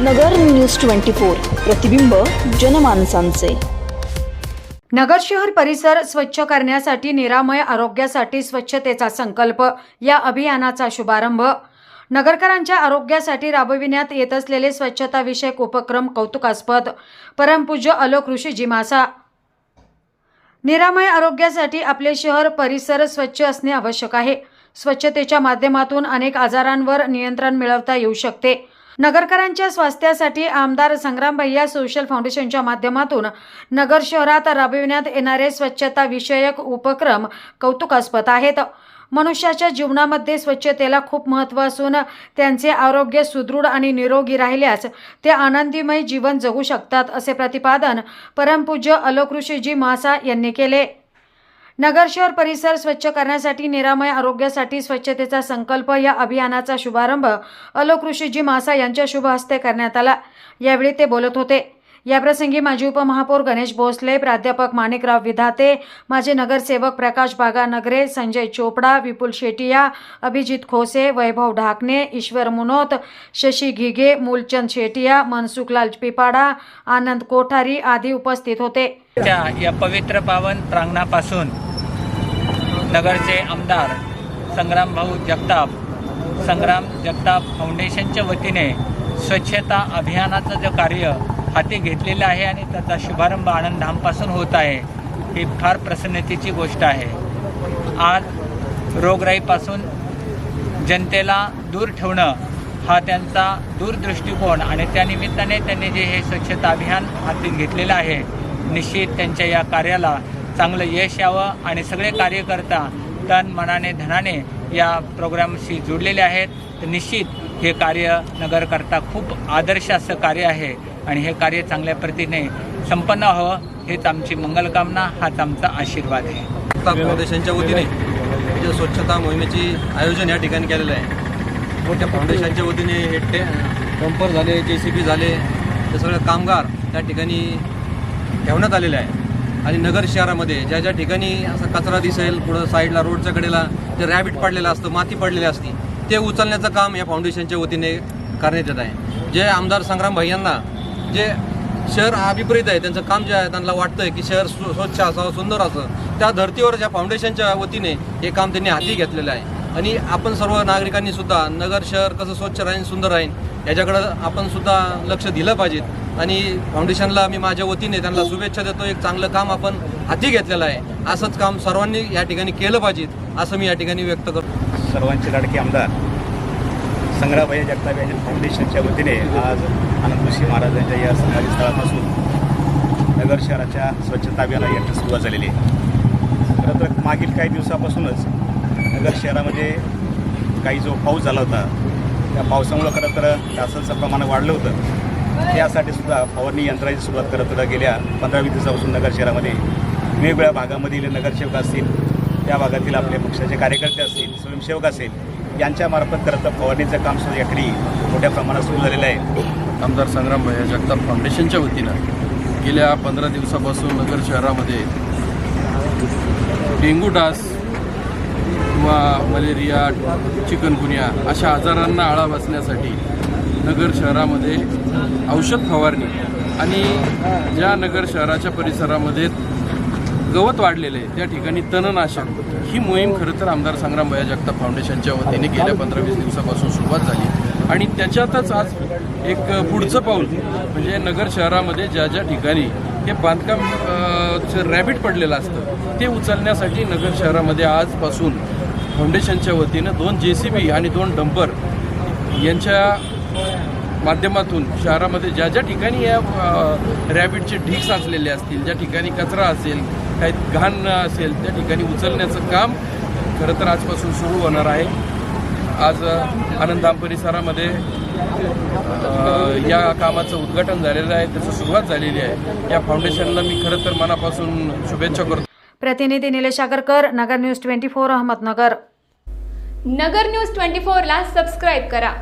नगर news twenty four प्रतिबिंब जनमानसांचे. नगर शहर परिसर स्वच्छ करण्यासाठी निरामय आरोग्यासाठी स्वच्छतेचा संकल्प या अभियानाचा शुभारंभ. नगरकरांच्या आरोग्यासाठी राबविण्यात येत असलेले स्वच्छताविषयक उपक्रम कौतुकास्पद. परमपूज्य अलोक ऋषीजी मासा निरामय आरोग्यासाठी आपले शहर परिसर स्वच्छ असणे आवश्यक आहे. स्वच्छतेच्या माध्यमातून अनेक आजारांवर नियंत्रण मिळवता येऊ शकते. नगरकरांच्या स्वास्थ्यासाठी आमदार संग्राम भैया सोशल फाउंडेशनच्या माध्यमातून नगर शहरात राबविण्यात येणारे स्वच्छता विषयक उपक्रम कौतुकास्पद आहेत. मनुष्याच्या जीवनामध्ये स्वच्छतेला खूप महत्त्व असून त्यांचे आरोग्य सुदृढ आणि निरोगी राहिल्यास ते आनंदीमय जीवन जगू शकतात असे प्रतिपादन परमपूज्य अलोकृषीजी मासा यांनी केले. नगर शहर परिसर स्वच्छ करण्यासाठी निरामय आरोग्यासाठी स्वच्छतेचा संकल्प या अभियानाचा शुभारंभ अलोकृषीजी मासा यांच्या शुभ हस्ते करण्यात आला. यावेळी ते बोलत होते. याप्रसंगी माजी उपमहापौर गणेश भोसले प्राध्यापक माणिकराव विधाते माजी नगरसेवक प्रकाश बागा नगरे संजय चोपडा विपुल शेटिया अभिजित खोसे वैभव ढाकणे ईश्वर मुनोत शशी घिगे मूलचंद शेटिया मनसुखलाल पिपाडा आनंद कोठारी आदी उपस्थित होते. त्या या पवित्र पावन प्रांगणापासून नगरचे आमदार संग्रामभाऊ जगताप संग्राम जगताप फाउंडेशनच्या वतीने स्वच्छता अभियानाचं जे कार्य हाती घेतलेलं आहे आणि त्याचा शुभारंभ आनंदधामपासून होत आहे ही फार प्रसन्नतेची गोष्ट आहे. आज रोगराईपासून जनतेला दूर ठेवणं हा त्यांचा दूरदृष्टिकोन आणि त्यानिमित्ताने त्यांनी जे हे स्वच्छता अभियान हाती घेतलेलं आहे निश्चित त्यांच्या या कार्याला चांगलं यश यावं आणि सगळे कार्यकर्ता तन मनाने धनाने या प्रोग्रामशी जोडलेले आहेत. तर निश्चित हे कार्य नगरकरता खूप आदर्श असं कार्य आहे आणि हे कार्य चांगल्या प्रतीने संपन्न व्हावं हेच आमची मंगलकामना हाच आमचा आशीर्वाद आहे. फाउंडेशनच्या वतीने जे स्वच्छता मोहिमेची आयोजन या ठिकाणी केलेलं आहे. मोठ्या फाउंडेशनच्या वतीने हे टे डंपर झाले जे सी बी झाले ते सगळे कामगार त्या ठिकाणी ठेवण्यात आलेले आहे. आणि नगर शहरामध्ये ज्या ज्या ठिकाणी असा कचरा दिसेल पुढं साईडला रोडच्या कडेला ते रॅबिट पडलेलं असतं माती पडलेली असती ते उचलण्याचं काम या फाउंडेशनच्या वतीने करण्यात येत आहे. जे आमदार संग्राम भैयांना जे शहर हा विपरीत आहे त्यांचं काम जे आहे त्यांना वाटतंय की शहर स्व- स्वच्छ असावं सुंदर असं त्या धर्तीवर ज्या फाउंडेशनच्या वतीने हे काम त्यांनी हाती घेतलेलं आहे. आणि आपण सर्व नागरिकांनी सुद्धा नगर शहर कसं स्वच्छ राहीन सुंदर राहीन याच्याकडं आपण सुद्धा लक्ष दिलं पाहिजेत. आणि फाउंडेशनला मी माझ्या वतीने त्यांना शुभेच्छा देतो. एक चांगलं काम आपण हाती घेतलेलं आहे. असंच काम सर्वांनी या ठिकाणी केलं पाहिजेत असं मी या ठिकाणी व्यक्त करतो. सर्वांचे लाडके आमदार संग्रामभाई जगताप यांच्या फाउंडेशनच्या वतीने आज आनंद ऋषी महाराजांच्या या समाधी स्थळापासून नगर शहराच्या स्वच्छता अभियानाला याची सुरुवात झालेली आहे. खरं तर मागील काही दिवसापासूनच नगर शहरामध्ये काही जो पाऊस झाला होता त्या पावसामुळं खरं तर डासांचं प्रमाण वाढलं होतं. त्यासाठी सुद्धा फवारणी यंत्राची सुरुवात करत होता. गेल्या पंधरा वीस दिवसापासून नगर शहरामध्ये वेगवेगळ्या भागामधील नगरसेवक असतील त्या भागातील आपले पक्षाचे कार्यकर्ते असतील स्वयंसेवक असेल यांच्यामार्फत खरं तर फवारणीचं काम सुद्धा याकडे मोठ्या प्रमाणात सुरू झालेलं आहे. आमदार संग्राम भैया जगताप फाउंडेशनच्या वतीनं गेल्या पंधरा दिवसापासून नगर शहरामध्ये डेंगू डास किंवा मलेरिया चिकनगुनिया अशा आजारांना आळा बसण्यासाठी नगर शहरामध्ये औषध फवारणी आणि ज्या नगर शहराच्या परिसरामध्ये गवत वाढलेलं आहे त्या ठिकाणी तणनाशक ही मोहीम खरं तर आमदार संग्राम भैया जगताप फाउंडेशनच्या वतीने गेल्या पंधरा वीस दिवसापासून सुरुवात झाली. आणि त्याच्यातच आज एक पुढचं पाऊल म्हणजे नगर शहरामध्ये ज्या ज्या ठिकाणी हे बांधकाम रॅबिट पडलेलं असतं ते उचलण्यासाठी नगर शहरामध्ये आजपासून फाउंडेशनच्या वतीनं दोन जे सी बी आणि दोन डंपर यांच्या माध्यमातून शहरामध्ये ज्या ज्या ठिकाणी या रॅबिटचे ढीक साचलेले असतील ज्या ठिकाणी कचरा असेल काही घाण असेल त्या ठिकाणी उचलण्याचं काम खरं तर आजपासून सुरू होणार आहे. आज अ, आनंदधाम परिसरामध्ये या कामाचं उद्घाटन झालेलं आहे त्याची सुरुवात झालेली आहे. या फाउंडेशनला मी खरं तर मनापासून शुभेच्छा करतो. प्रतिनिधी Nilesh Agarkar Nagar news twenty four Ahmednagar. Nagar news twenty फोरला सबस्क्राईब करा.